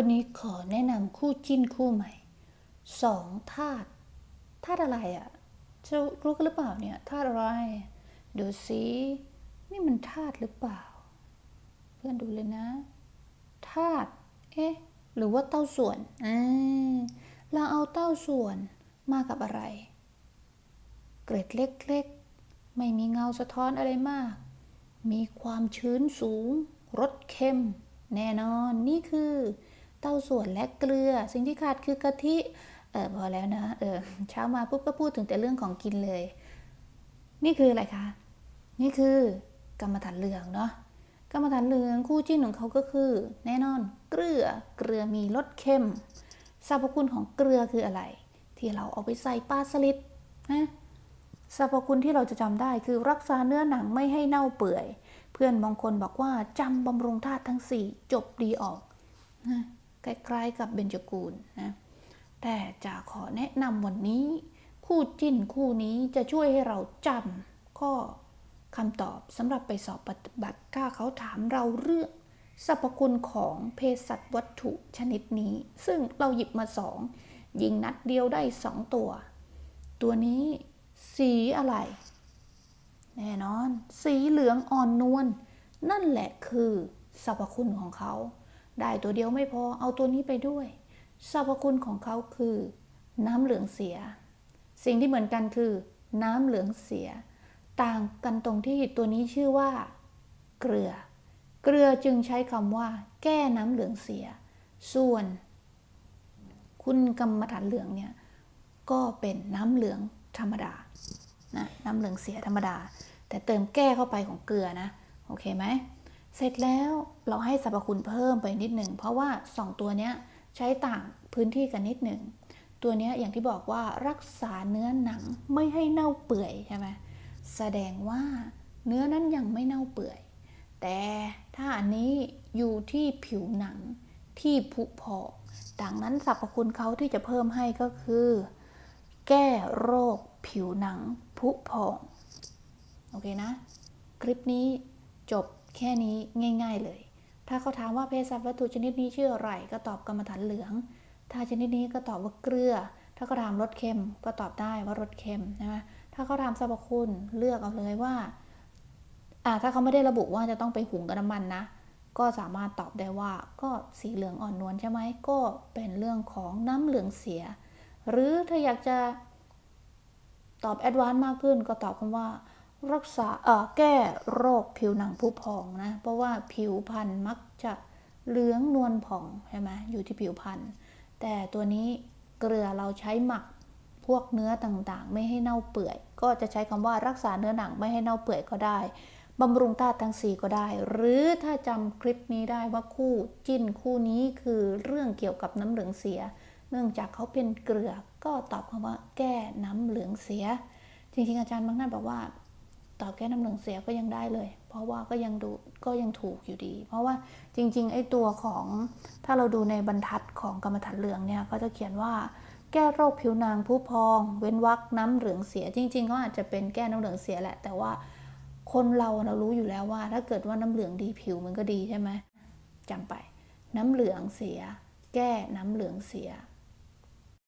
วันนี้ขอแนะนำคู่จิ้นคู่ใหม่สองธาตุธาตุอะไรอะ่ะจะรู้กันหรือเปล่าเนี่ยธาตุอะไรดูสินี่มันธาตุหรือเปล่า เพื่อนดูเลยนะธาตุเอ๊ะหรือว่าเต้าส่วนอ่าเราเอาเต้าส่วนมากับอะไร เกร็ดเล็กๆ ไม่มีเงาสะท้อนอะไรมาก มีความชื้นสูงรสเค็ม แน่นอนนี่คือ เต้าส่วนและเกลือ สิ่งที่ขาดคือกะทิเออพอแล้วนะเออเช้ามาปุ๊บก็พูดถึงแต่เรื่องของกินเลย นี่คืออะไรคะนี่คือกรรมฐานเหลืองเนาะกรรมฐานเหลืองคู่จิ้นของเขาก็คือ แน่นอนเกลือเกลือมีรสเค็มสรรพคุณของเกลือคืออะไร ที่เราเอาไปใส่ปลาสลิดนะสรรพคุณที่เราจะจำได้คือรักษาเนื้อหนังไม่ให้เน่าเปื่อย เพื่อนบางคนบอกว่าจำบำรุงธาตุทั้ง 4 จบดีออกนะ คล้ายๆ กับเบญจกูลนะแต่จะขอแนะนำวันนี้ คู่จิ้นคู่นี้จะช่วยให้เราจำข้อคำตอบสำหรับไปสอบปฏิบัติถ้าเขาถามเราเรื่องสรรพคุณของเภสัชวัตถุชนิดนี้ ซึ่งเราหยิบมาสองยิงนัดเดียวได้สองตัว ตัวนี้สีอะไร แน่นอน สีเหลืองอ่อนนวลนั่นแหละคือสรรพคุณของเขา ได้ตัวเดียวไม่พอเอาตัวนี้ไปด้วยสรรพคุณของเขาคือ น้ำเหลืองเสีย สิ่งที่เหมือนกันคือ น้ำเหลืองเสีย ต่างกันตรงที่ตัวนี้ชื่อว่า เกลือ เกลือจึงใช้คำว่า แก้น้ำเหลืองเสีย ส่วน คุณกรรมฐานเหลืองเนี่ยก็เป็นน้ำเหลืองธรรมดานะน้ำเหลืองเสียธรรมดา แต่เติมแก้เข้าไปของเกลือนะ โอเคไหม เสร็จแล้วเราให้สรรพคุณเพิ่มไปนิดหนึ่งเพราะว่า 2 ตัวเนี้ยใช้ต่างพื้นที่กันนิดหนึ่งตัวเนี้ยอย่างที่บอกว่ารักษาเนื้อหนังไม่ให้เน่าเปื่อยใช่ไหมแสดงว่าเนื้อนั้นยังไม่เน่าเปื่อย แต่ถ้าอันนี้อยู่ที่ผิวหนังที่ผุพองดังนั้นสรรพคุณเขาที่จะเพิ่มให้ก็คือ แก้โรคผิวหนังผุพอง โอเคนะ คลิปนี้จบ แค่นี้ง่าย ๆเลย ถ้าเขาถามว่าเภสัชวัตถุชนิดนี้ชื่ออะไร ก็ตอบกรรมฐานเหลือง ถ้าชนิดนี้ก็ตอบว่าเกลือ ถ้าเขาถามรสเค็มก็ตอบได้ว่ารสเค็มนะถ้าเขาถามสรรพคุณเลือกเอาเลยว่าอ่าถ้าเขาไม่ได้ระบุว่าจะต้องไปหุงกับน้ำมันนะ ก็สามารถตอบได้ว่าก็สีเหลืองอ่อนนวลใช่ไหม ก็เป็นเรื่องของน้ำเหลืองเสีย หรือถ้าอยากจะตอบแอดวานซ์มากขึ้นก็ตอบคำว่า รักษาเอ่อแก้โรคผิวหนังผุพองนะ เพราะว่าผิวพรรณมักจะเหลืองนวลผ่องใช่ไหมอยู่ที่ผิวพรรณแต่ตัวนี้เกลือเราใช้หมักพวกเนื้อต่างๆ ไม่ให้เน่าเปื่อย ก็จะใช้คำว่ารักษาเนื้อหนังไม่ให้เน่าเปื่อยก็ได้บำรุงธาตุทั้งสีก็ได้ หรือถ้าจำคลิปนี้ได้ว่าคู่จิ้นคู่นี้คือเรื่องเกี่ยวกับน้ำเหลืองเสีย เนื่องจากเขาเป็นเกลือก็ตอบคำว่า แก้น้ำเหลืองเสีย จริงๆอาจารย์บางท่านบอกว่า ตอบแก้น้ำเหลืองเสียก็ยังได้เลย เพราะว่าก็ยังดูก็ยังถูกอยู่ดี เพราะว่าจริงๆไอ้ตัวของถ้าเราดูในบรรทัดของกรรมฐานเหลืองเนี่ยก็จะเขียนว่าแก้โรคผิวหนังผุพอง เว้นวักน้ำเหลืองเสีย จริง ๆ ก็อาจจะเป็นแก้น้ำเหลืองเสียแหละ แต่ว่าคนเราเรารู้อยู่แล้วว่า ถ้าเกิดว่าน้ำเหลืองดีผิวมันก็ดีใช่ไหมจำไป น้ำเหลืองเสีย แก้น้ำเหลืองเสีย